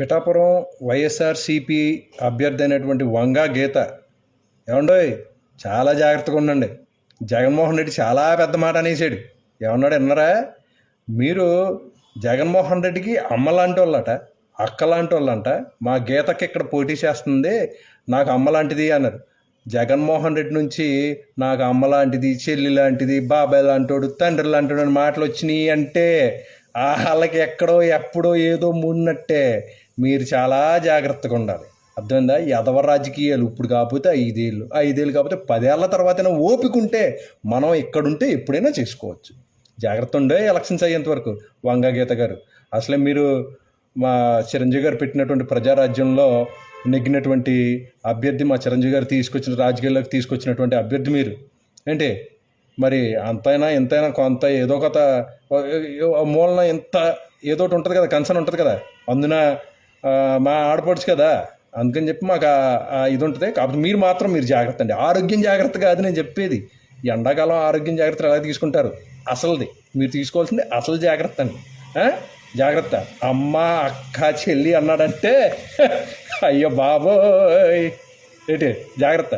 పిఠాపురం వైఎస్ఆర్సిపి అభ్యర్థి అయినటువంటి వంగా గీత. ఏమండోయ్ చాలా జాగ్రత్తగా ఉండండి. జగన్మోహన్ రెడ్డి చాలా పెద్ద మాట అనేసాడు. ఏమన్నాడు విన్నారా? మీరు జగన్మోహన్ రెడ్డికి అమ్మ లాంటి వాళ్ళట అక్క లాంటి వాళ్ళంట మా గీతకి ఇక్కడ పోటీ చేస్తుంది నాకు అమ్మ లాంటిది అన్నారు. జగన్మోహన్ రెడ్డి నుంచి నాకు అమ్మ లాంటిది చెల్లి లాంటిది బాబాయ్ లాంటోడు తండ్రి లాంటోడు అని మాటలు వచ్చినాయి అంటే వాళ్ళకి ఎక్కడో ఎప్పుడో ఏదో మూడినట్టే. మీరు చాలా జాగ్రత్తగా ఉండాలి. అర్థమైందా? ఎదవ రాజకీయాలు ఇప్పుడు కాకపోతే ఐదేళ్ళు ఐదేళ్ళు కాకపోతే పదేళ్ళ తర్వాతైనా ఓపిక ఉంటే మనం ఇక్కడుంటే ఎప్పుడైనా చేసుకోవచ్చు. జాగ్రత్త ఉండే ఎలక్షన్స్ అయ్యేంత వరకు. వంగా గీత గారు అసలే మీరు మా చిరంజీవి గారు పెట్టినటువంటి ప్రజారాజ్యంలో నెగ్గినటువంటి అభ్యర్థి మా చిరంజీవి గారు తీసుకొచ్చిన రాజకీయాల్లోకి తీసుకొచ్చినటువంటి అభ్యర్థి మీరు. ఏంటి? మరి అంతైనా ఎంతైనా కొంత ఏదో కథ మూలన ఎంత ఏదో ఒకటి ఉంటుంది కదా కన్సర్న్ ఉంటుంది కదా. అందున మా ఆడపడుచు కదా. అందుకని చెప్పి మాకు ఇది ఉంటుంది. కాకపోతే మీరు మాత్రం మీరు జాగ్రత్త అండి. ఆరోగ్యం జాగ్రత్త కాదు నేను చెప్పేది. ఎండాకాలం ఆరోగ్యం జాగ్రత్తలు ఎలా తీసుకుంటారు? అసలుది. మీరు తీసుకోవాల్సింది అసలు జాగ్రత్త అండి. జాగ్రత్త. అమ్మ అక్క చెల్లి అన్నాడంటే అయ్యో బాబోయ్. ఏంటి? జాగ్రత్త.